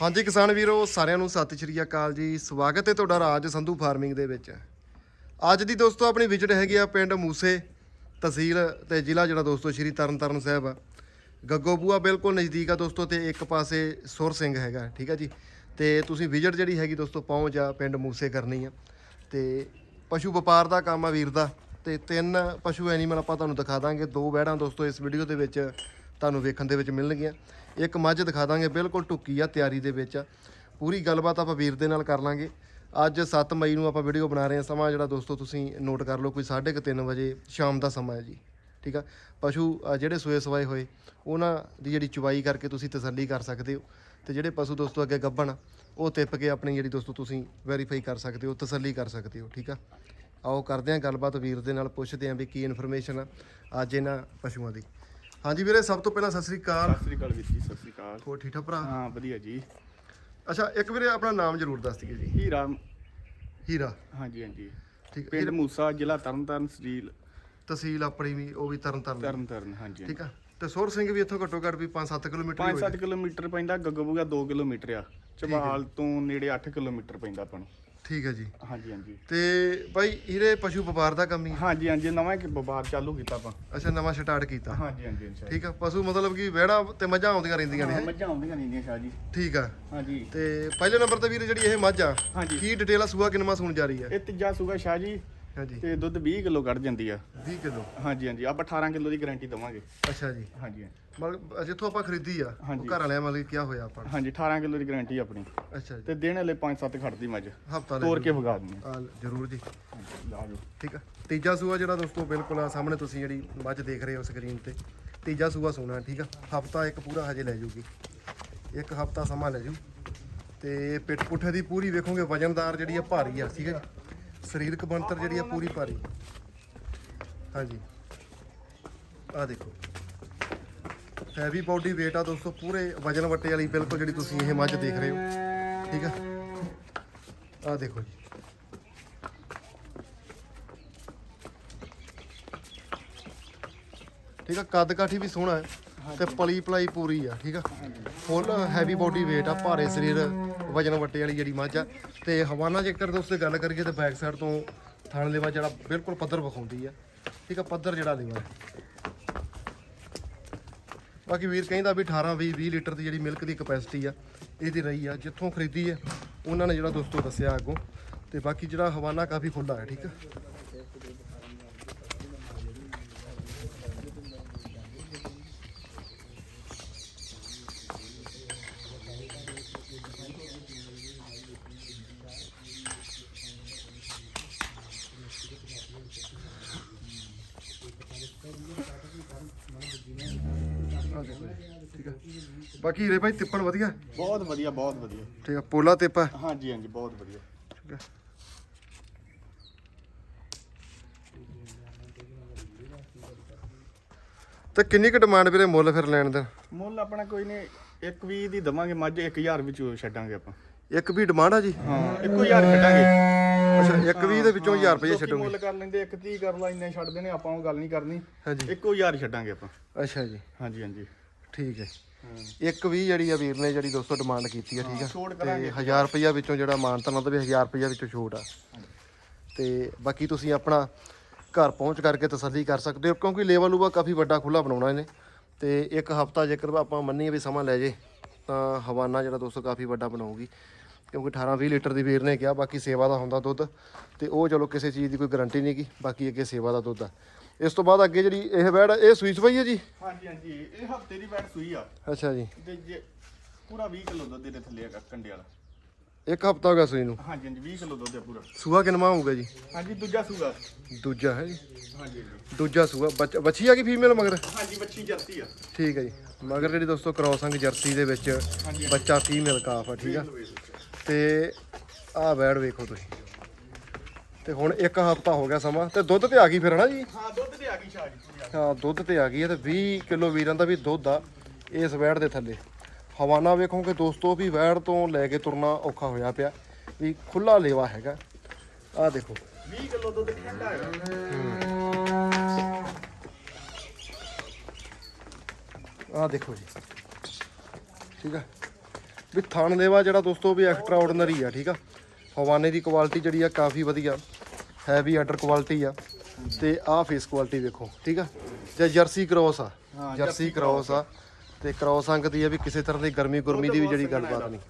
ਹਾਂਜੀ ਕਿਸਾਨ ਵੀਰੋ, ਸਾਰਿਆਂ ਨੂੰ ਸਤਿ ਸ਼੍ਰੀ ਅਕਾਲ ਜੀ। ਸਵਾਗਤ ਹੈ ਤੁਹਾਡਾ ਰਾਜ ਸੰਧੂ ਫਾਰਮਿੰਗ ਦੇ ਵਿੱਚ। ਅੱਜ ਦੀ ਦੋਸਤੋ ਆਪਣੀ ਵਿਜ਼ਿਟ ਹੈਗੀ ਆ ਪਿੰਡ ਮੂਸੇ ਤਹਿਸੀਲ ਤੇ ਜ਼ਿਲ੍ਹਾ ਜਿਹੜਾ ਦੋਸਤੋ ਸ਼੍ਰੀ ਤਰਨਤਾਰਨ ਸਾਹਿਬ ਆ। ਗੱਗੋ ਬੂਆ ਬਿਲਕੁਲ ਨਜ਼ਦੀਕ ਆ ਦੋਸਤੋ ਤੇ ਇੱਕ ਪਾਸੇ ਸੁਰ ਸਿੰਘ ਹੈਗਾ, ਠੀਕ ਆ ਜੀ। ਤੇ ਤੁਸੀਂ ਵਿਜ਼ਿਟ ਜਿਹੜੀ ਹੈਗੀ ਦੋਸਤੋ ਪਹੁੰਚ ਆ ਪਿੰਡ ਮੂਸੇ ਕਰਨੀ ਆ। ਤੇ ਪਸ਼ੂ ਵਪਾਰ ਦਾ ਕੰਮ ਆ ਵੀਰ ਦਾ। ਤੇ ਤਿੰਨ ਪਸ਼ੂ ਐਨੀਮਲ ਆਪਾਂ ਤੁਹਾਨੂੰ ਦਿਖਾ ਦਾਂਗੇ। ਦੋ ਵਹਿੜਾਂ ਦੋਸਤੋ, ਇਸ ਵੀਡੀਓ ਦੇ ਵਿੱਚ ਤੁਹਾਨੂੰ ਵੇਖਣ ਦੇ ਵਿੱਚ ਮਿਲਣਗੀਆਂ। ਇੱਕ ਮੱਝ ਦਿਖਾ ਦਾਂਗੇ, ਬਿਲਕੁਲ ਟੁੱਕੀ ਆ ਤਿਆਰੀ ਦੇ ਵਿੱਚ। ਆ ਪੂਰੀ ਗੱਲਬਾਤ ਆਪਾਂ ਵੀਰ ਦੇ ਨਾਲ ਕਰ ਲਾਂਗੇ। ਅੱਜ 7 ਮਈ ਨੂੰ ਆਪਾਂ ਵੀਡੀਓ ਬਣਾ ਰਹੇ ਹਾਂ। ਸਮਾਂ ਜਿਹੜਾ ਦੋਸਤੋ, ਤੁਸੀਂ ਨੋਟ ਕਰ ਲਓ ਕੋਈ 3:30 ਵਜੇ ਸ਼ਾਮ ਦਾ ਸਮਾਂ ਹੈ ਜੀ। ਠੀਕ ਆ? ਪਸ਼ੂ ਜਿਹੜੇ ਸੋਏ ਸਵਾਏ ਹੋਏ, ਉਹਨਾਂ ਦੀ ਜਿਹੜੀ ਚੁਵਾਈ ਕਰਕੇ ਤੁਸੀਂ ਤਸੱਲੀ ਕਰ ਸਕਦੇ ਹੋ। ਤੇ ਜਿਹੜੇ ਪਸ਼ੂ ਦੋਸਤੋ ਅੱਗੇ ਗੱਭਣ, ਉਹ ਤਿੱਪ ਕੇ ਆਪਣੀ ਜਿਹੜੀ ਦੋਸਤੋ ਤੁਸੀਂ ਵੈਰੀਫਾਈ ਕਰ ਸਕਦੇ ਹੋ, ਤਸੱਲੀ ਕਰ ਸਕਦੇ ਹੋ। ਠੀਕ ਆ? ਆਓ ਕਰਦੇ ਹਾਂ ਗੱਲਬਾਤ ਵੀਰ ਦੇ ਨਾਲ ਪੁੱਛਦੇ ਹਾਂ ਵੀ ਕੀ ਇਨਫੋਰਮੇਸ਼ਨ ਆ ਅੱਜ ਇਹਨਾਂ ਪਸ਼ੂਆਂ ਦੀ। ਹਾਂਜੀ ਵੀਰੇ ਸਭ ਤੋਂ ਪਹਿਲਾਂ ਸਤਿ ਸ੍ਰੀ ਅਕਾਲ। ਸਤਿ ਸ੍ਰੀ ਅਕਾਲ ਵੀਰ ਜੀ ਸਤਿ ਸ੍ਰੀ ਅਕਾਲ। ਹੋਰ ਠੀਕ ਠਾਕ ਭਰਾ? ਹਾਂ ਵਧੀਆ ਜੀ। ਅੱਛਾ ਇੱਕ ਵੀਰੇ ਆਪਣਾ ਨਾਮ ਜ਼ਰੂਰ ਦੱਸ ਦਈਏ ਜੀ। ਹੀਰਾ। ਹੀਰਾ। ਹਾਂਜੀ ਹਾਂਜੀ। ਠੀਕ ਪਿੰਡ ਮੂਸਾ ਜ਼ਿਲ੍ਹਾ ਤਰਨਤਾਰਨ ਸਰੀਲ ਤਹਿਸੀਲ ਆਪਣੀ ਵੀ ਉਹ ਵੀ ਤਰਨ ਤਰਨ ਤਰਨਤਾਰਨ ਹਾਂਜੀ ਠੀਕ ਆ। ਤੇ ਸੁਰ ਸਿੰਘ ਵੀ ਇੱਥੋਂ ਘੱਟੋ ਘੱਟ ਵੀ 5-7 ਕਿਲੋਮੀਟਰ ਹੀ 5-7 ਕਿਲੋਮੀਟਰ ਪੈਂਦਾ ਗੱਗੋਬੂਗਾ 2 ਕਿਲੋਮੀਟਰ ਆ। ਚਬਾਲ ਤੋਂ ਨੇੜੇ 8 ਕਿਲੋਮੀਟਰ ਪੈਂਦਾ ਆਪਾਂ ਨੂੰ। ਠੀਕ ਹੈ ਜੀ। ਹਾਂਜੀ ਹਾਂਜੀ। ਤੇ ਬਾਈ ਹੀਰੇ ਪਸ਼ੂ ਵਪਾਰ ਦਾ ਕੰਮ ਹੀ ਹਾਂਜੀ ਹਾਂਜੀ ਨਵਾਂ ਇੱਕ ਵਪਾਰ ਚਾਲੂ ਕੀਤਾ ਆਪਾਂ। ਅੱਛਾ ਨਵਾਂ ਸਟਾਰਟ ਕੀਤਾ। ਹਾਂਜੀ ਹਾਂਜੀ ਅੱਛਾ ਠੀਕ ਆ ਪਸ਼ੂ ਮਤਲਬ ਕਿ ਵਿਹੜਾ ਤੇ ਮੱਝਾਂ ਆਉਂਦੀਆਂ ਰਹਿੰਦੀਆਂ ਨੇ ਹਾਂ? ਮੱਝਾਂ ਆਉਂਦੀਆਂ ਨਹੀਂ ਸ਼ਾਹ ਜੀ। ਠੀਕ ਆ। ਹਾਂਜੀ। ਤੇ ਪਹਿਲੇ ਨੰਬਰ ਤੇ ਵੀਰੇ ਜਿਹੜੀ ਇਹ ਮੱਝ ਆ ਹਾਂਜੀ। ਕੀ ਡਿਟੇਲ ਆ ਸੂਆ ਕਿੰਨਵਾਂ ਸੂਣ ਜਾ ਰਹੀ ਹੈ? ਇਹ ਤੀਜਾ ਸੂਗਾ ਸ਼ਾਹ ਜੀ ਹਾਂਜੀ। ਤੇ ਦੁੱਧ 20 ਕਿਲੋ ਕੱਢ ਜਾਂਦੀ ਆ। 20 ਕਿਲੋ। ਹਾਂਜੀ ਹਾਂਜੀ ਆਪਾਂ 18 ਕਿਲੋ ਦੀ ਗਾਰੰਟੀ ਦਵਾਂਗੇ। ਅੱਛਾ ਜੀ। ਹਾਂਜੀ। ਮਤਲਬ ਜਿੱਥੋਂ ਆਪਾਂ ਖਰੀਦੀ ਆ ਉਹ ਹਾਂਜੀ। ਘਰ ਵਾਲਿਆਂ ਮਤਲਬ ਕਿ ਹੋਇਆ ਆਪਾਂ? ਨੂੰ? ਹਾਂਜੀ 18 ਕਿਲੋ ਦੀ ਗਾਰੰਟੀ ਆਪਣੀ। ਅੱਛਾ ਜੀ। ਤੇ ਦੇਣ ਵਾਲੇ 5-7 ਖੜਦੀ ਮੱਝ ਹਫਤਾ ਤੋੜ ਕੇ ਵਗਾ ਦਿੰਦੇ ਆ ਜਰੂਰ ਜੀ। ਆ ਜਾਓ ਠੀਕ ਆ। ਤੀਜਾ ਸੂਆ ਜਿਹੜਾ ਦੋਸਤੋ ਬਿਲਕੁਲ ਆ ਸਾਹਮਣੇ ਤੁਸੀਂ ਜਿਹੜੀ ਮੱਝ ਦੇਖ ਰਹੇ ਹੋ ਸਕਰੀਨ ਤੇ। ਤੀਜਾ ਸੂਆ ਸੋਨਾ ਠੀਕ ਆ। ਹਫਤਾ ਇੱਕ ਪੂਰਾ ਹਜੇ ਲੈ ਜੂਗੀ। ਇੱਕ ਹਫਤਾ ਸਮਾਂ ਲੈ ਜੂ। ਤੇ ਪਿੱਠ ਪੁੱਠੇ ਦੀ ਪੂਰੀ ਵੇਖੋਗੇ ਵਜਨਦਾਰ ਜਿਹੜੀ ਆ ਭਾਰੀ ਆ ਠੀਕ ਹੈ ਜੀ। ਸਰੀਰਕ ਬਣਤਰ ਜਿਹੜੀ ਆ ਪੂਰੀ ਭਾਰੀ। ਹਾਂਜੀ। ਆ ਦੇਖੋ। ਹੈਵੀ ਬਾਡੀ weight ਆ ਦੋਸਤੋ ਪੂਰੇ ਵਜਨ ਵੱਟੇ ਵਾਲੀ ਬਿਲਕੁਲ ਜਿਹੜੀ ਤੁਸੀਂ ਇਹ ਮੱਝ ਦੇਖ ਰਹੇ ਹੋ। ਠੀਕ ਆ? ਆ ਦੇਖੋ ਜੀ। ਠੀਕ ਆ ਕੱਦ ਕਾਠੀ ਵੀ ਸੋਹਣਾ ਹੈ ਤੇ ਪਲੀ ਪਲਾਈ ਪੂਰੀ ਆ ਠੀਕ ਆ? ਫੁੱਲ ਹੈਵੀ ਬਾਡੀ weight ਆ ਭਾਰੇ ਸਰੀਰ ਵਜਨ ਵੱਟੇ ਵਾਲੀ ਜਿਹੜੀ ਮੱਝ ਆ। ਤੇ ਹਵਾਨਾ ਜੇਕਰ ਦੋਸਤੇ ਗੱਲ ਕਰੀਏ ਤੇ ਬੈਕ ਸਾਈਡ ਤੋਂ ਥਣ ਲੇਵਾ ਜਿਹੜਾ ਬਿਲਕੁਲ ਪੱਧਰ ਵਿਖਾਉਂਦੀ ਆ। ਠੀਕ ਆ ਪੱਧਰ ਜਿਹੜਾ ਲੇਵਾ ਬਾਕੀ ਵੀਰ ਕਹਿੰਦਾ ਵੀ 18 20 20 ਲੀਟਰ ਦੀ ਜਿਹੜੀ ਮਿਲਕ ਦੀ ਕਪੈਸਿਟੀ ਆ, ਇਹਦੀ ਰਹੀ ਆ, ਜਿੱਥੋਂ ਖਰੀਦੀ ਆ, ਉਹਨਾਂ ਨੇ ਜਿਹੜਾ ਦੋਸਤੋ ਦੱਸਿਆ ਅੱਗੋਂ। ਤੇ ਬਾਕੀ ਜਿਹੜਾ ਹਵਾਨਾ ਕਾਫੀ ਖੁੱਲਾ ਹੈ, ਠੀਕ ਆ? ਬਾਕੀ ਰੇ ਭਾਈ ਤਿੱਪਣ ਵਧੀਆ? ਬਹੁਤ ਵਧੀਆ ਬਹੁਤ ਵਧੀਆ। ਠੀਕ ਆ ਪੋਲਾ ਤਿੱਪ ਆ? ਹਾਂਜੀ ਹਾਂਜੀ ਬਹੁਤ ਵਧੀਆ। ਠੀਕ ਆ। ਤੇ ਕਿੰਨੀ ਕੁ ਡਿਮਾਂਡ ਵੀਰੇ ਮੁੱਲ ਫਿਰ ਲੈਣ ਦਾ? ਮੁੱਲ ਆਪਣਾ ਕੋਈ ਨਹੀਂ ਇੱਕ ਵੀ ਦੀ ਦਵਾਂਗੇ ਮੱਝ 1000 ਵਿੱਚ ਛੱਡਾਂਗੇ ਆਪਾਂ। ਇੱਕ ਵੀ ਡਿਮਾਂਡ ਆ ਜੀ? ਹਾਂ ਇੱਕੋ ਹਜ਼ਾਰ ਛੱਡਾਂਗੇ। ਅੱਛਾ ਇੱਕ ਵੀ ਦੇ ਵਿੱਚੋਂ 1000 ਰੁਪਏ ਲੋਕੀ ਛੱਡੋਗੇ। ਮੁੱਲ ਕਰ ਲੈਂਦੇ ਇੱਕ 30 ਕਰ ਲਾ ਇੰਨੇ ਛੱਡ ਦੇਣੇ ਆਪਾਂ ਉਹ ਗੱਲ ਨਹੀਂ ਕਰਨੀ। ਹਾਂਜੀ। ਇੱਕੋ ਹਜ਼ਾਰ ਛੱਡਾਂਗੇ ਆਪਾਂ। ਅੱਛਾ ਜੀ। ਹਾਂਜੀ ਹਾਂਜੀ। ਠੀਕ ਹੈ। ਇੱਕ ਵੀ ਜਿਹੜੀ ਆ ਵੀਰ ਨੇ ਜਿਹੜੀ ਦੋਸਤੋ ਡਿਮਾਂਡ ਕੀਤੀ ਆ ਠੀਕ ਆ। ਤੇ ਕਰਾਂਗੇ 1000 ਰੁਪਇਆ ਵਿੱਚੋਂ ਜਿਹੜਾ ਮਾਨਤਾ ਨਾਲ ਵੀ 1000 ਰੁਪਇਆ ਵਿੱਚੋਂ ਛੋਟ ਆ। ਤੇ ਬਾਕੀ ਤੁਸੀਂ ਆਪਣਾ ਘਰ ਪਹੁੰਚ ਕਰਕੇ ਤਸੱਲੀ ਕਰ ਸਕਦੇ ਹੋ ਕਿਉਂਕਿ ਲੇਵਲ ਲੂਵਾ ਕਾਫੀ ਵੱਡਾ ਖੁੱਲਾ ਬਣਾਉਣਾ ਇਹਨੇ। ਤੇ ਇੱਕ ਹਫਤਾ ਜੇਕਰ ਆਪਾਂ ਮੰਨੀਏ ਵੀ ਸਮਾਂ ਲੈ ਜੇ ਤਾਂ ਹਵਾਨਾ ਜਿਹੜਾ ਦੋਸਤੋ ਕਾਫੀ ਵੱਡਾ ਬਣਾਉਗੀ ਕਿਉਂਕਿ 18 20 ਲੀਟਰ ਦੀ ਵੀਰ ਨੇ ਕਿਹਾ ਬਾਕੀ ਸੇਵਾ ਦਾ ਹੁੰਦਾ ਦੁੱਧ ਤੇ ਉਹ ਚਲੋ ਕਿਸੇ ਚੀਜ਼ ਦੀ ਕੋਈ ਗਾਰੰਟੀ ਨਹੀਂ ਗੀ ਬਾਕੀ ਅੱਗੇ ਸੇਵਾ ਦਾ ਦੁੱਧ ਆ। ਇਸ ਤੋਂ ਬਾਅਦ ਅੱਗੇ ਜਿਹੜੀ ਇਹ ਵੈੜ ਇਹ ਸੂਈ ਸਵਾਈ ਹੈ ਜੀ? ਹਾਂਜੀ ਹਾਂਜੀ। ਇਹ ਹਫ਼ਤੇ ਦੀ ਬੈਠ ਸੂਈ ਆ। ਅੱਛਾ ਜੀ। ਤੇ ਜੇ ਪੂਰਾ 20 ਕਿਲੋ ਦੁੱਧ ਦੇ ਥੱਲੇ ਆ ਕੰਡੇ ਵਾਲਾ। ਇੱਕ ਹਫਤਾ ਹੋ ਗਿਆ ਸੂਈ ਨੂੰ? ਹਾਂਜੀ ਹਾਂਜੀ 20 ਕਿਲੋ ਦੁੱਧ ਹੈ ਪੂਰਾ। ਸੂਆ ਕਿੰਨਵਾ ਹੋਊਗਾ ਜੀ? ਹਾਂਜੀ ਦੂਜਾ ਸੂਗਾ ਦੂਜਾ ਹੈ ਜੀ। ਹਾਂਜੀ ਹਾਂਜੀ। ਦੂਜਾ ਸੂਆ। ਬੱਚ- ਆ ਕਿ ਫੀਮੇਲ ਮਗਰ? ਹਾਂਜੀ ਬੱਚੀ ਜਰਸੀ ਆ। ਠੀਕ ਹੈ ਜੀ। ਮਗਰ ਜਿਹੜੀ ਦੋਸਤੋ ਕ੍ਰੋਸਿੰਗ ਜਰਸੀ ਦੇ ਵਿੱਚ। ਬੱਚਾ ਫੀਮੇਲ ਕਾਫ ਆ ਠੀਕ ਆ। ਤੇ ਆਹ ਬੈੜ ਵੇਖੋ ਤੁਸੀਂ। ਤੇ ਹੁਣ ਇੱਕ ਹਫਤਾ ਹੋ ਗਿਆ ਸਮਾਂ ਤੇ ਦੁੱਧ ਤੇ ਆ ਗਈ ਫਿਰ ਹਨਾ ਜੀ? ਹਾਂ ਦੁੱਧ ਤੇ ਆ ਗਈ ਸ਼ਾਹ ਜੀ ਪੂਰੀ ਆ ਗਈ। ਹਾਂ ਦੁੱਧ ਤੇ ਆ ਗਈ ਹੈ ਤੇ 20 ਕਿਲੋ ਵੀਰਾਂ ਦਾ ਵੀ ਦੁੱਧ ਆ ਇਸ ਵੈੜ ਦੇ ਥੱਲੇ। ਹਵਾਨਾ ਵੇਖੋਗੇ ਦੋਸਤੋ ਵੀ ਵੈੜ ਤੋਂ ਲੈ ਕੇ ਤੁਰਨਾ ਔਖਾ ਹੋਇਆ ਪਿਆ। ਵੀ ਖੁੱਲਾ ਲੇਵਾ ਹੈਗਾ। ਆਹ ਦੇਖੋ। 20 ਕਿਲੋ ਦੁੱਧ ਠੰਡਾ ਹੈਗਾ। ਆਹ ਦੇਖੋ ਜੀ। ਠੀਕ ਆ। ਵੀ ਥਣ ਦੇਵਾ ਜਿਹੜਾ ਦੋਸਤੋ ਵੀ ਐਕਸਟਰਾ ਆਰਡੀਨਰੀ ਆ ਠੀਕ ਆ। ਹਵਾਨੇ ਦੀ ਕੁਆਲਿਟੀ ਜਿਹੜੀ ਆ ਕਾਫੀ ਵਧੀਆ। ਹੈਵੀ ਆਰਡਰ ਕੁਆਲਿਟੀ ਆ। ਤੇ ਆਹ ਫੇਸ ਕੁਆਲਿਟੀ ਵੇਖੋ ਠੀਕ ਆ? ਜੇ ਜਰਸੀ ਕ੍ਰੋਸ ਆ। ਹਾਂ, ਜਰਸੀ ਕ੍ਰੋਸ ਆ। ਤੇ ਕ੍ਰੋਸ ਅੰਗ ਦੀ ਆ ਵੀ ਕਿਸੇ ਤਰ੍ਹਾਂ ਦੀ ਗਰਮੀ ਗੁਰਮੀ ਦੀ ਵੀ ਜਿਹੜੀ ਗੱਲਬਾਤ ਨਹੀਂ।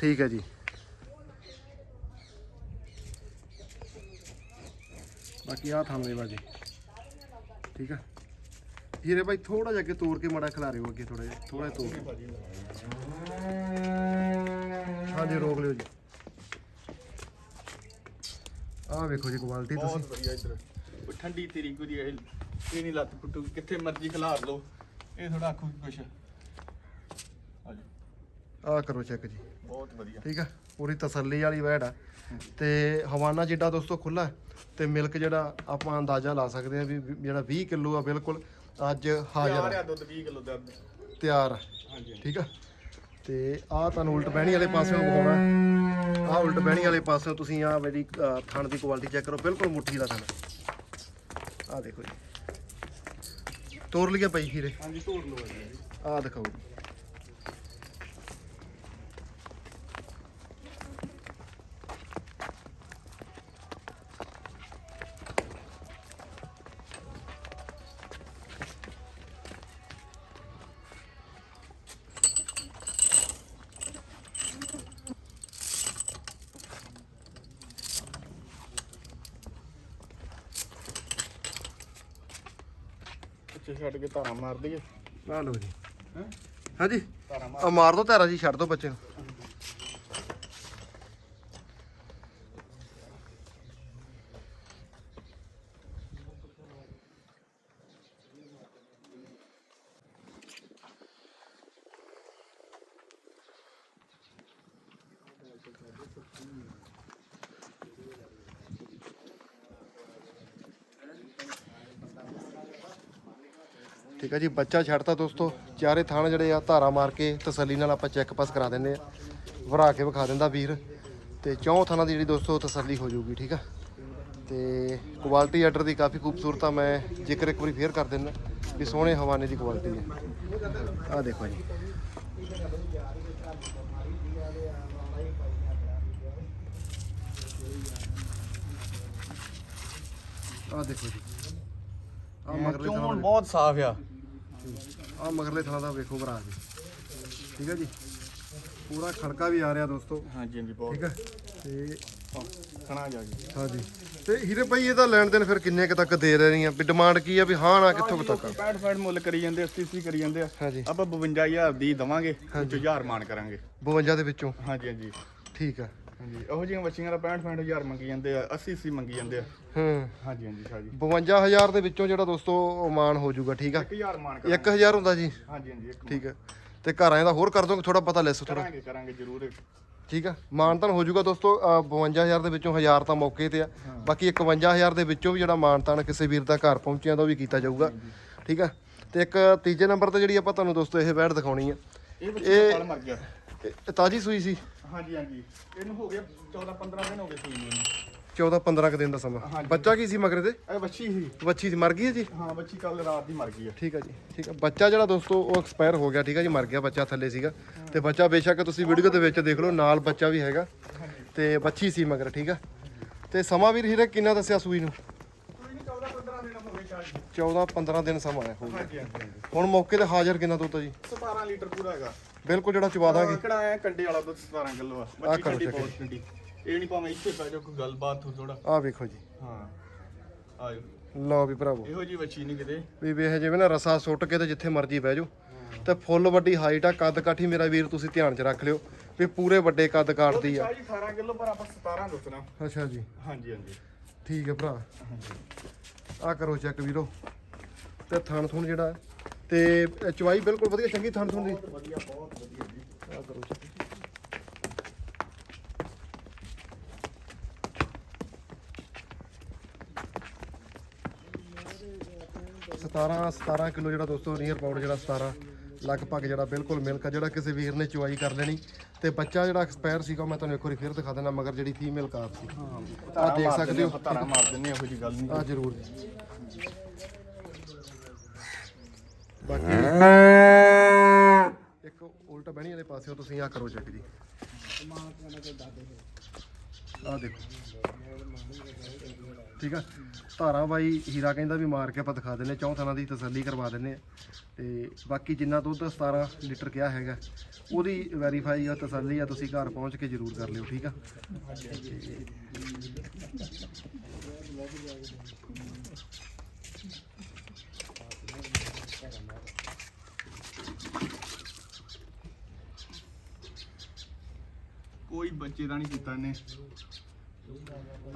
ਠੀਕ ਹੈ ਜੀ। ਬਾਕੀ ਆ ਥਾਂ ਦੇਵਾ ਜੀ ਠੀਕ ਆ? ਹੀਰੇ ਭਾਈ ਥੋੜਾ ਜਿਹਾ ਅੱਗੇ ਤੋੜ ਕੇ ਮੜਾ ਖਿਲਾ ਰਿਓ ਅੱਗੇ ਥੋੜਾ ਜਿਹਾ। ਥੋੜਾ ਜਿਹਾ ਤੋੜ ਕੇ। ਹਾਂਜੀ ਰੋਕ ਲਿਓ ਜੀ। ਆਹ ਵੇਖੋ ਜੀ ਕੁਆਲਿਟੀ ਤੁਸੀਂ। ਬਹੁਤ ਵਧੀਆ ਇੱਧਰ। ਉਹ ਠੰਡੀ ਤੇਰੀ ਕੋਈ ਇਹ ਇਹ ਨਹੀਂ ਲੱਤ ਪੁੱਟੂ ਕਿੱਥੇ ਮਰਜ਼ੀ ਖਿਲਾਰ ਲਓ। ਇਹ ਥੋੜਾ ਆਖੂ ਕੁਛ। ਹਾਂਜੀ ਆਹ ਕਰੋ ਚੈੱਕ ਜੀ। ਬਹੁਤ ਵਧੀਆ। ਠੀਕ ਆ? ਪੂਰੀ ਤਸੱਲੀ ਵਾਲੀ ਵੈੜ ਆ। ਤੇ ਹਵਾਨਾ ਜਿੱਡਾ ਦੋਸਤੋ ਖੁੱਲਾ ਤੇ ਮਿਲਕ ਜਿਹੜਾ ਆਪਾਂ ਅੰਦਾਜ਼ਾ ਲਾ ਸਕਦੇ ਆ ਵੀ ਵੀ ਜਿਹੜਾ 20 ਕਿਲੋ ਆ ਬਿਲਕੁਲ ਅੱਜ ਹਾਜ਼ਰ ਯਾਰ ਆ, ਆ ਦੁੱਧ 20 ਕਿਲੋ ਦਾ ਤਿਆਰ ਆ, ਹਾਂਜੀ ਠੀਕ ਆ? ਤੇ ਆ ਤੁਹਾਨੂੰ ਉਲਟ ਬਹਿਣੀ ਵਾਲੇ ਪਾਸਿਓਂ ਵਿਖਾਉਣਾ। ਆ ਉਲਟ ਬਹਿਣੀ ਵਾਲੇ ਪਾਸਿਓਂ ਤੁਸੀਂ ਆ ਮੇਰੀ ਥਣ ਦੀ ਕੁਆਲਿਟੀ ਚੈੱਕ ਕਰੋ ਬਿਲਕੁਲ ਮੁੱਠੀ ਦਾ ਥਣ। ਆ ਦੇਖੋ ਜੀ। ਤੋੜ ਲਿਆ ਪਈ ਹੀਰੇ ਹਾਂਜੀ ਤੋੜ ਲਓ ਜੀ ਆ ਦਿਖਾਓ ਜੀ। ਪਿੱਛੇ ਛੱਡ ਕੇ ਧਾਰਾਂ ਮਾਰ ਦਈਏ। ਆ ਲਓ ਜੀ ਹੈਂ? ਹਾਂਜੀ। ਆ ਮਾਰ ਦੋ ਧਾਰਾ ਜੀ ਛੱਡ ਦੋ ਬੱਚੇ ਨੂੰ। ਠੀਕ ਹੈ ਜੀ ਬੱਚਾ ਛੱਡਤਾ ਦੋਸਤੋ। ਚਾਰੇ ਥਾਣ ਜਿਹੜੇ ਆ ਧਾਰਾ ਮਾਰ ਕੇ ਤਸੱਲੀ ਨਾਲ ਆਪਾਂ ਚੈੱਕ ਪਾਸ ਕਰਾ ਦਿੰਦੇ ਆ। ਵਰਾ ਕੇ ਵਿਖਾ ਦਿੰਦਾ ਵੀਰ। ਤੇ ਚੌਂ ਥਾਣਾ ਦੀ ਜਿਹੜੀ ਦੋਸਤੋ ਤਸੱਲੀ ਹੋ ਜਾਊਗੀ ਠੀਕ ਆ? ਤੇ ਕੁਆਲਿਟੀ ਆਰਡਰ ਦੀ ਕਾਫੀ ਖੂਬਸੂਰਤ ਆ ਮੈਂ ਜ਼ਿਕਰ ਇੱਕ ਵਾਰੀ ਫੇਰ ਕਰ ਦਿੰਦਾ ਵੀ ਸੋਹਣੇ ਹਵਾਨੇ ਦੀ ਕੁਆਲਿਟੀ ਹੈ। ਆ ਦੇਖੋ ਜੀ। ਆ ਦੇਖੋ ਜੀ। ਆ ਮਗਰਲੇ ਥਾਣਾ ਬਹੁਤ ਸਾਫ਼ ਆ। ਆ ਮਗਰਲੇ ਥਾਣਾ ਦਾ ਵੇਖੋ ਭਰਾ ਜੀ। ਠੀਕ ਹੈ ਜੀ? ਪੂਰਾ ਖੜਕਾ ਵੀ ਆ ਰਿਹਾ ਦੋਸਤੋ। ਹਾਂਜੀ ਹਾਂਜੀ ਬਹੁਤ। ਠੀਕ ਹੈ? ਤੇ ਖਣਾ ਜਾ ਜੀ। ਹਾਂਜੀ। ਤੇ ਹੀਰੇ ਭਾਈ ਇਹਦਾ ਲੈਣ ਦੇਣ ਫਿਰ ਕਿੰਨੇ ਕੁ ਤੱਕ ਦੇ ਰਹੇ ਆ ਵੀ ਡਿਮਾਂਡ ਕੀ ਆ? ਵੀ ਹਾਂ ਨਾ ਕਿੱਥੋਂ ਕੁ ਤੱਕ ਆ? 65 65 ਮੁੱਲ ਕਰੀ ਜਾਂਦੇ 80 80 ਕਰੀ ਜਾਂਦੇ ਆ। ਹਾਂਜੀ। ਆਪਾਂ 52000 ਦੀ ਦਵਾਂਗੇ ਵਿੱਚੋਂ 1000 ਮਾਨ ਕਰਾਂਗੇ। 52 ਦੇ ਵਿੱਚੋਂ? ਹਾਂਜੀ ਹਾਂਜੀ। ਠੀਕ ਆ। ਹਾਂਜੀ ਉਹੋ ਜਿਹੀਆਂ ਬੱਚੀਆਂ ਦਾ 65 65000 ਮੰਗੀ ਜਾਂਦੇ ਆ 80 80 ਮੰਗੀ ਜਾਂਦੇ ਆ। ਹੂੰ। ਹਾਂਜੀ ਹਾਂਜੀ ਸ਼ਾਹ ਜੀ। 52000 ਦੇ ਵਿੱਚੋਂ ਜਿਹੜਾ ਦੋਸਤੋ ਮਾਨ ਹੋ ਜਾਊਗਾ ਠੀਕ ਆ? 1000 ਮਾਨ ਕਰਾਂਗੇ। 1000 ਹੁੰਦਾ ਜੀ? ਹਾਂਜੀ ਹਾਂਜੀ ਇੱਕ ਠੀਕ ਆ। ਤੇ ਘਰਾਂ ਦਾ ਹੋਰ ਕਰ ਦੋਗੇ ਥੋੜਾ ਪਤਾ ਲੈਸ ਥੋੜਾ ਕਰਾਂਗੇ ਕਰਾਂਗੇ ਜ਼ਰੂਰ। ਠੀਕ ਆ। ਮਾਨਤਾਨ ਹੋ ਜਾਊਗਾ ਦੋਸਤੋ ਅ, 52000 ਦੇ ਵਿੱਚੋਂ 1000 ਤਾਂ ਮੌਕੇ ਤੇ ਆ। ਬਾਕੀ 51000 ਦੇ ਵਿੱਚੋਂ ਵੀ ਜਿਹੜਾ ਮਾਨਤਾਨ ਕਿਸੇ ਵੀਰ ਦਾ ਘਰ ਪਹੁੰਚਿਆ ਤਾਂ ਉਹ ਵੀ ਕੀਤਾ ਜਾਊਗਾ। ਠੀਕ ਆ। ਤੇ ਇੱਕ ਤੀਜੇ ਨੰਬਰ ਤੇ ਜਿਹੜੀ ਆਪਾਂ ਤੁਹਾਨੂੰ ਦੋਸਤੋ ਇਹ ਵੈੜ ਦਿਖਾਉਣੀ ਆ। ਇਹ ਤਾਜੀ ਸੂਈ ਸੀ। ਹਾਂਜੀ ਹਾਂਜੀ। ਇਹਨੂੰ ਹੋ ਗਿਆ 14 15 ਦਿਨ ਹੋ ਗਏ ਸੂਈ ਨੂੰ। 14 15 ਕ ਦਿਨ ਦਾ ਸਮਾਂ। ਹਾਂਜੀ। ਬੱਚਾ ਕੀ ਸੀ ਮਗਰੇ ਤੇ? ਇਹ ਬੱਚੀ ਸੀ। ਬੱਚੀ ਸੀ ਮਰ ਗਈ ਹੈ ਜੀ? ਹਾਂ ਬੱਚੀ ਕੱਲ ਰਾਤ ਦੀ ਮਰ ਗਈ ਆ ਠੀਕ ਆ ਜੀ ਠੀਕ ਆ ਬੱਚਾ ਜਿਹੜਾ ਦੋਸਤੋ ਉਹ ਐਕਸਪਾਇਰ ਹੋ ਗਿਆ ਠੀਕ ਆ ਜੀ ਮਰ ਗਿਆ ਬੱਚਾ ਥੱਲੇ ਸੀਗਾ। ਤੇ ਬੱਚਾ ਬੇਸ਼ੱਕ ਤੁਸੀਂ ਵੀਡੀਓ ਦੇ ਵਿੱਚ ਦੇਖ ਲਓ ਨਾਲ ਬੱਚਾ ਵੀ ਹੈਗਾ। ਤੇ ਬੱਚੀ ਸੀ ਮਗਰ ਠੀਕ ਆ ਤੇ ਸਮਾਂ ਵੀਰ ਹੀਰੇ ਕਿੰਨਾ ਦੱਸਿਆ ਸੂਈ ਨੂੰ? ਕੋਈ ਨਹੀਂ 14 15 ਦਿਨ ਹੋ ਗਏ ਜੀ 14 15 ਦਿਨ ਸਮਾਂ ਹੈ ਹੋ ਗਿਆ। ਹਾਂਜੀ ਹੁਣ ਮੌਕੇ ਤੇ ਹਾਜ਼ਰ ਕਿੰਨਾ ਆ ਜੀ? 17 ਲੀਟਰ ਪੂਰਾ ਹੈਗਾ। ਬਿਲਕੁਲ ਜਿਹੜਾ ਚਵਾ ਦਾਂਗੇ। ਕਿਹੜਾ ਐ ਕੰਡੇ ਵਾਲਾ ਦੁੱਧ 17 ਕਿਲੋ ਆ। ਬੱਚੀ check ਬਹੁਤ ਕੰਡੀ ਇਹ ਨਹੀਂ ਭਾਵੇਂ ਇੱਥੇ ਪੈ ਜਾਓ ਕੋਈ ਗੱਲਬਾਤ ਹੋ ਥੋੜਾ ਆਹ ਵੇਖੋ ਜੀ। ਹਾਂ। ਆਇਓ। ਲਓ ਵੀ ਭਰਾਵੋ। ਇਹੋ ਜੀ ਬੱਚੀ ਨਹੀਂ ਕਿਤੇ। ਵੀ ਵੇਖ ਜਿਵੇਂ ਨਾ ਰਸਾ ਸੁੱਟ ਕੇ ਤੇ ਜਿੱਥੇ ਮਰਜ਼ੀ ਬਹਿ ਜਾਓ। ਤੇ ਫੁੱਲ ਵੱਡੀ ਹਾਈਟ ਆ ਕੱਦ ਕਾਠੀ ਮੇਰਾ ਵੀਰ ਤੁਸੀਂ ਧਿਆਨ 'ਚ ਰੱਖ ਲਿਓ। ਵੀ ਪੂਰੇ ਵੱਡੇ ਕੱਦ ਕਾਠਦੀ ਆ। ਜੀ 18 ਕਿਲੋ ਪਰ ਆਪਾਂ 17 ਦੱਸਣਾ ਅੱਛਾ ਜੀ। ਹਾਂਜੀ ਹਾਂਜੀ। ਠੀਕ ਹੈ ਭਰਾ। ਆ ਕਰੋ ਚੈੱਕ ਵੀਰੋ। ਤੇ ਥਣ ਥੁਣ ਜਿਹੜਾ ਤੇ ਚਵਾਈ ਬਿਲਕੁਲ ਵਧੀਆ ਚੰਗੀ ਥਣ ਥੁਣ ਦੀ ਵਧੀਆ ਬਹੁਤ ਵਧੀਆ ਜੀ ਆ ਕਰੋ check। 17 17 ਕਿਲੋ ਜਿਹੜਾ ਦੋਸਤੋ ਨੀਅਰ ਪਾਊਡ ਜਿਹੜਾ 17 ਲਗਭਗ ਜਿਹੜਾ ਬਿਲਕੁਲ ਮਿਲਕ ਆ ਜਿਹੜਾ ਕਿਸੇ ਵੀਰ ਨੇ ਚਵਾਈ ਕਰ ਲੈਣੀ ਤੇ ਬੱਚਾ ਜਿਹੜਾ ਐਕਸਪਾਇਰ ਸੀਗਾ ਮੈਂ ਤੁਹਾਨੂੰ ਇੱਕ ਵਾਰੀ ਫਿਰ ਦਿਖਾ ਦੇਣਾ ਮਗਰ ਜਿਹੜੀ ਫੀਮੇਲ ਕਾਫ ਸੀ ਹਾਂ ਆਹ ਦੇਖ ਸਕਦੇ ਹੋ। ਤਾਰਾ ਮਾਰ ਦਿੰਨੇ ਇਹੋ ਜੀ ਗੱਲ ਨਹੀਂ ਆ ਜ਼ਰੂਰ ਬਾਕੀ ਇੱਕ ਉਲਟ ਬਹਿਣੀ ਵਾਲੇ ਪਾਸਿਓਂ ਤੁਸੀਂ ਆ ਕਰੋ ਚੈੱਕ ਜੀ। ਆ ਦੇਖੋ। ਠੀਕ ਆ? ਧਾਰਾ ਬਾਈ ਹੀਰਾ ਕਹਿੰਦਾ ਵੀ ਮਾਰ ਕੇ ਆਪਾਂ ਦਿਖਾ ਦਿੰਨੇ ਚੌਂ ਥਾਂ ਦੀ ਤਸੱਲੀ ਕਰਵਾ ਦਿੰਨੇ ਆ ਤੇ ਬਾਕੀ ਜਿੰਨਾ ਦੁੱਧ 17 ਲੀਟਰ ਕਿਹਾ ਹੈਗਾ, ਉਹਦੀ ਵੈਰੀਫਾਈ ਆ ਤਸੱਲੀ ਆ, ਤੁਸੀਂ ਘਰ ਪਹੁੰਚ ਕੇ ਜ਼ਰੂਰ ਕਰ ਲਿਓ, ਠੀਕ ਆ? ਕੋਈ ਬੱਚੇ ਦਾ ਨਹੀਂ ਕੀਤਾ ਇਹਨੇ।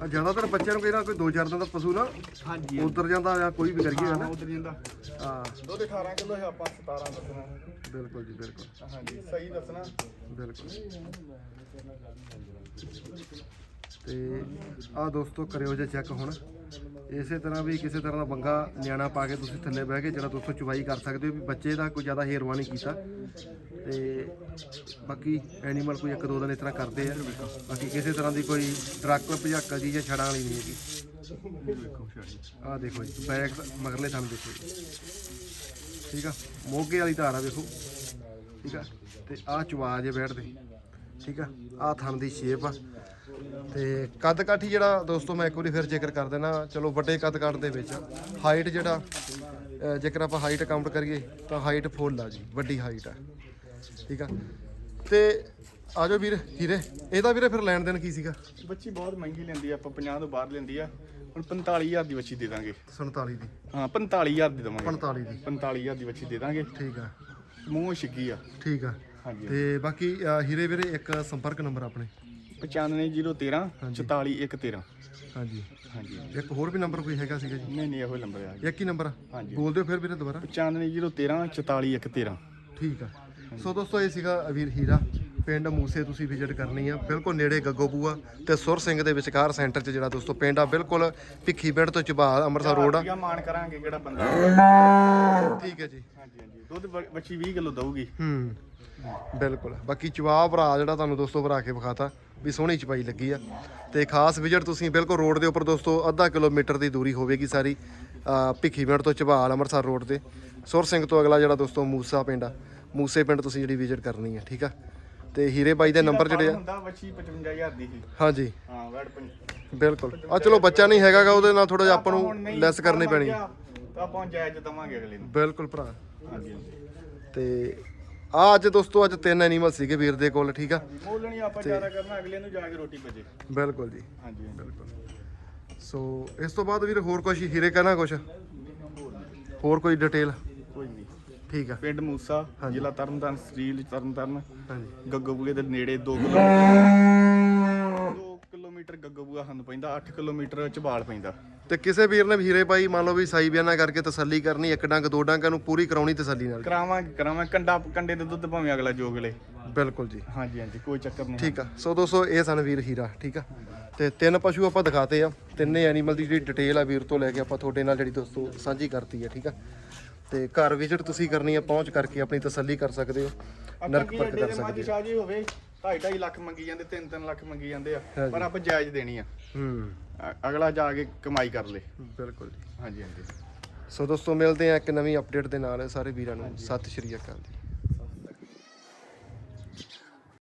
ਆ ਜ਼ਿਆਦਾਤਰ ਬੱਚਿਆਂ ਨੂੰ ਕਹਿੰਦਾ ਕੋਈ 2-4 ਦਿਨ ਦਾ ਪਸ਼ੂ ਨਾ ਹਾਂਜੀ ਉਤਰ ਜਾਂਦਾ ਜਾਂ ਕੋਈ ਵੀ ਕਰੀਏ ਹਾਂ ਨਾ। ਉਧਰ ਜਾਂਦਾ। ਹਾਂ। ਦੁੱਧ 18 ਕਿਲੋ ਹੈ ਆਪਾਂ 17 ਦੱਸਣਾ। ਬਿਲਕੁਲ ਜੀ ਬਿਲਕੁਲ। ਹਾਂਜੀ ਸਹੀ ਦੱਸਣਾ। ਬਿਲਕੁਲ। ਤੇ ਆ ਦੋਸਤੋ ਕਰਿਓ ਜੇ ਚੈੱਕ ਹੁਣ। ਇਸੇ ਤਰ੍ਹਾਂ ਵੀ ਕਿਸੇ ਤਰ੍ਹਾਂ ਦਾ ਬੰਗਾ ਨਿਆਣਾ ਪਾ ਕੇ ਤੁਸੀਂ ਥੱਲੇ ਬਹਿ ਕੇ ਜਿਹੜਾ ਦੋਸਤੋ ਚਵਾਈ ਕਰ ਸਕਦੇ ਹੋ ਵੀ ਬੱਚੇ ਦਾ ਕੋਈ ਜ਼ਿਆਦਾ ਹੇਰਵਾ ਨਹੀਂ ਕੀਤਾ। ਤੇ ਬਾਕੀ ਐਨੀਮਲ ਕੋਈ ਇੱਕ ਦੋ ਦਿਨ ਇਸ ਤਰ੍ਹਾਂ ਕਰਦੇ ਆ। ਬਾਕੀ ਕਿਸੇ ਤਰ੍ਹਾਂ ਦੀ ਕੋਈ ਟਰੱਕ ਭਜਾਕਲ ਜੀ ਜਾਂ ਛੜਾਂ ਵਾਲੀ ਨਹੀਂ ਹੈਗੀ। ਆਹ ਦੇਖੋ ਜੀ ਬੈਕ ਮਗਰਲੇ ਥਣ ਦੇਖੋ ਜੀ। ਠੀਕ ਆ, ਮੋਗੇ ਵਾਲੀ ਧਾਰ ਆ ਵੇਖੋ ਠੀਕ ਆ, ਤੇ ਆਹ ਚਵਾ ਜੇ ਬੈਠਦੇ। ਠੀਕ ਆ ਆਹ ਥਣ ਦੀ ਸ਼ੇਪ ਆ। ਤੇ ਕੱਦ ਕਾਠੀ ਜਿਹੜਾ ਦੋਸਤੋ ਮੈਂ ਇੱਕ ਵਾਰੀ ਫਿਰ ਜ਼ਿਕਰ ਕਰ ਦੇਣਾ ਚਲੋ ਵੱਡੇ ਕੱਦ ਕਾਠ ਦੇ ਵਿੱਚ। ਹਾਈਟ ਜਿਹੜਾ ਜੇਕਰ ਆਪਾਂ ਹਾਈਟ ਕਾਊਂਟ ਕਰੀਏ ਤਾਂ ਹਾਈਟ ਫੁੱਲ ਆ ਜੀ ਵੱਡੀ ਹਾਈਟ ਆ। ਠੀਕ ਆ? ਤੇ ਆਜੋ ਵੀਰ ਹੀਰੇ। ਇਹਦਾ ਵੀਰੇ ਫਿਰ ਲੈਣ ਦੇਣ ਕੀ ਸੀਗਾ? ਬੱਚੀ ਬਹੁਤ ਮਹਿੰਗੀ ਲੈਂਦੀ ਆ ਆਪਾਂ 50 ਤੋਂ ਬਾਹਰ ਲੈਂਦੀ ਆ। ਹੁਣ 45000 ਦੀ ਬੱਚੀ ਦੇ ਦਾਂਗੇ। 47 ਦੀ। ਹਾਂ 45000 ਦੀ ਦਵਾਂਗੇ। 45 ਦੀ। 45000 ਦੀ ਬੱਚੀ ਦੇ ਦਾਂਗੇ। ਠੀਕ ਆ। ਮੂੰਹ ਛਿੱਗੀ ਆ। ਠੀਕ ਆ। ਹਾਂਜੀ। ਤੇ ਬਾਕੀ ਹੀਰੇ ਵੀਰੇ ਇੱਕ ਸੰਪਰਕ ਨੰਬਰ ਆਪਣੇ। 95013 44113 ਹਾਂਜੀ। ਹਾਂਜੀ। ਇੱਕ ਹੋਰ ਵੀ ਨੰਬਰ ਕੋਈ ਹੈਗਾ ਸੀਗਾ ਜੀ? ਨਹੀਂ ਨਹੀਂ ਇਹੋ ਨੰਬਰ ਆ ਇੱਕ ਹੀ ਨੰਬਰ ਹਾਂਜੀ। ਬੋਲ ਦਿਓ ਫਿਰ ਵੀਰੇ ਦੁਬਾਰਾ। 95013 44113 ਠੀਕ ਆ। ਸੋ ਦੋਸਤੋ ਇਹ ਸੀਗਾ ਵੀਰ ਹੀਰਾ। ਪਿੰਡ ਮੂਸੇ ਤੁਸੀਂ ਵਿਜ਼ਿਟ ਕਰਨੀ ਆ। ਬਿਲਕੁਲ ਨੇੜੇ ਗੱਗੋਬੂਆ ਤੇ ਸੁਰ ਸਿੰਘ ਦੇ ਵਿਚਕਾਰ ਸੈਂਟਰ 'ਚ ਜਿਹੜਾ ਦੋਸਤੋ ਪਿੰਡ ਆ ਬਿਲਕੁਲ ਭਿੱਖੀ ਪਿੰਡ ਤੋਂ ਚਬਾਲ ਅੰਮ੍ਰਿਤਸਰ ਰੋਡ ਆ। ਮਾਨ ਕਰਾਂਗੇ ਕਿਹੜਾ ਬੰਦਾ ਠੀਕ ਹੈ ਜੀ। ਹਾਂਜੀ ਹਾਂਜੀ। ਦੁੱਧ ਬ- ਬੱਚੀ 20 ਕਿਲੋ ਦਊਗੀ। ਹੂੰ। ਬਿਲਕੁਲ। ਬਾਕੀ ਚਵਾ ਭਰਾ ਜਿਹੜਾ ਤੁਹਾਨੂੰ ਦੋਸਤੋ ਭਰਾ ਕੇ ਵਿਖਾਤਾ। ਵੀ ਸੋਹਣੀ ਚਪਾਈ ਲੱਗੀ ਆ। ਤੇ ਖਾਸ ਵਿਜ਼ਿਟ ਤੁਸੀਂ ਬਿਲਕੁਲ ਰੋਡ ਦੇ ਉੱਪਰ ਦੋਸਤੋ ਅੱਧਾ ਕਿਲੋਮੀਟਰ ਦੀ ਦੂਰੀ ਹੋਵੇਗੀ ਸਾਰੀ ਅ, ਭਿੱਖੀਵਿੰਡ ਤੋਂ ਚਬਾਲ ਅੰਮ੍ਰਿਤਸਰ ਰੋਡ ਤੇ। ਸੁਰ ਸਿੰਘ ਤੋਂ ਅਗਲਾ ਜਿਹੜਾ ਦੋਸਤੋ ਮੂਸਾ ਪਿੰਡ ਆ। ਮੂਸੇ ਪਿੰਡ ਤੁਸੀਂ ਜਿਹੜੀ ਵਿਜ਼ਿਟ ਕਰਨੀ ਆ ਠੀਕ ਆ? ਤੇ ਹੀਰੇ ਬਾਈ ਦੇ ਨੰਬਰ ਜਿਹੜੇ ਆ ਹੁੰਦਾ ਬੱਚੀ 55000 ਦੀ ਸੀ। ਹਾਂਜੀ। ਹਾਂ ਵੈਟ ਬਿਲਕੁਲ। ਆ ਚਲੋ ਬੱਚਾ ਨਹੀਂ ਹੈਗਾਗਾ ਉਹਦੇ ਨਾਲ ਥੋੜਾ ਜਿਹਾ ਆਪਾਂ ਨੂੰ ਲੈਸ ਕਰਨੀ ਪੈਣੀ। ਤਾਂ ਆਪਾਂ ਜਾਇਜ਼ ਦਵਾਂਗੇ ਅਗਲੇ ਨੂੰ। ਬਿਲਕੁਲ ਭਰਾ। ਹਾਂਜੀ। ਤੇ ਆ ਅੱਜ ਦੋਸਤੋ ਅੱਜ ਤਿੰਨ ਐਨੀਮਲ ਸੀਗੇ ਵੀਰ ਦੇ ਕੋਲ ਠੀਕ ਆ? ਬੋਲਣੀ ਆਪਾਂ ਜ਼ਿਆਦਾ ਕਰਨਾ ਅਗਲੇ ਨੂੰ ਜਾ ਕੇ ਰੋਟੀ ਭੇਜੇ ਬਿਲਕੁਲ ਜੀ। ਹਾਂਜੀ। ਬਿਲਕੁਲ। ਸੋ ਇਸ ਤੋਂ ਬਾਅਦ ਵੀਰ ਹੋਰ ਕੁਝ ਹੀਰੇ ਕਹਿਣਾ ਕੁਝ ਹੋਰ ਕੋਈ ਡਿਟੇਲ ਕੋਈ ਨਹੀਂ ਠੀਕ ਆ। ਪਿੰਡ ਮੂਸਾ ਜ਼ਿਲ੍ਹਾ ਤਰਨਤਾਰਨ ਸਟੀਲ ਤਰਨਤਾਰਨ। ਹਾਂਜੀ। ਗੱਗੋਬੂਏ ਦੇ ਨੇੜੇ 2 ਕਿਲੋਮੀਟਰ 2 ਕਿਲੋਮੀਟਰ ਗੱਗੋਬੂਆ ਸਾਨੂੰ ਪੈਂਦਾ 8 ਕਿਲੋਮੀਟਰ ਝਬਾਲ ਪੈਂਦਾ। ਤੇ ਕਿਸੇ ਵੀਰ ਨੇ ਹੀਰੇ ਪਾਈ ਮੰਨ ਲਓ ਵੀ ਸਾਈ ਬਿਆਨਾ ਕਰਕੇ ਤਸੱਲੀ ਕਰਨੀ ਇੱਕ ਡੰਗ ਦੋ ਡੰਗਾਂ ਨੂੰ ਪੂਰੀ ਕਰਾਉਣੀ ਤਸੱਲੀ ਨਾਲ। ਕਰਾਵਾਂਗੇ ਕਰਾਵਾਂ ਕੰਡਾ ਕੰਡੇ ਦੇ ਦੁੱਧ ਭਾਵੇਂ ਅਗਲਾ ਜੋਗਲੇ ਬਿਲਕੁਲ ਜੀ। ਹਾਂਜੀ ਹਾਂਜੀ ਕੋਈ ਚੱਕਰ ਨਹੀਂ। ਠੀਕ ਆ। ਸੋ ਦੋਸਤੋ ਇਹ ਸਨ ਵੀਰ ਹੀਰਾ ਠੀਕ ਆ? ਤੇ ਤਿੰਨ ਪਸ਼ੂ ਆਪਾਂ ਦਿਖਾਤੇ ਆ। ਤਿੰਨੇ ਐਨੀਮਲ ਦੀ ਜਿਹੜੀ ਡਿਟੇਲ ਆ ਵੀਰ ਤੋਂ ਲੈ ਕੇ ਆਪਾਂ ਤੁਹਾਡੇ ਨਾਲ ਜਿਹੜੀ ਦੋਸਤੋ ਸਾਂਝੀ ਕਰਤੀ ਆ ਠੀਕ ਆ? ਤੇ ਘਰ ਵਿਜ਼ਿਟ ਤੁਸੀਂ ਕਰਨੀ ਆ ਪਹੁੰਚ ਕਰਕੇ ਆਪਣੀ ਤਸੱਲੀ ਕਰ ਸਕਦੇ ਹੋ। ਨਰਕ ਪਰਖ ਕਰ ਸਕਦੇ ਹੋ। ਹੋਵੇ 2.5 ਲੱਖ ਮੰਗੀ ਜਾਂਦੇ 3-3 ਲੱਖ ਮੰਗੀ ਜਾਂਦੇ ਆ। ਪਰ ਆਪਾਂ ਜਾਇਜ਼ ਦੇਣੀ ਆ। ਹੂੰ। ਅ- ਅਗਲਾ ਜਾ ਕੇ ਕਮਾਈ ਕਰ ਲੇ। ਬਿਲਕੁਲ ਜੀ। ਹਾਂਜੀ ਹਾਂਜੀ। ਸੋ ਦੋਸਤੋ ਮਿਲਦੇ ਆ ਇੱਕ ਨਵੀਂ ਅਪਡੇਟ ਦੇ ਨਾਲ ਸਾਰੇ ਵੀਰਾਂ ਨੂੰ। ਸਤਿ ਸ਼੍ਰੀ ਅਕਾਲ ਜੀ।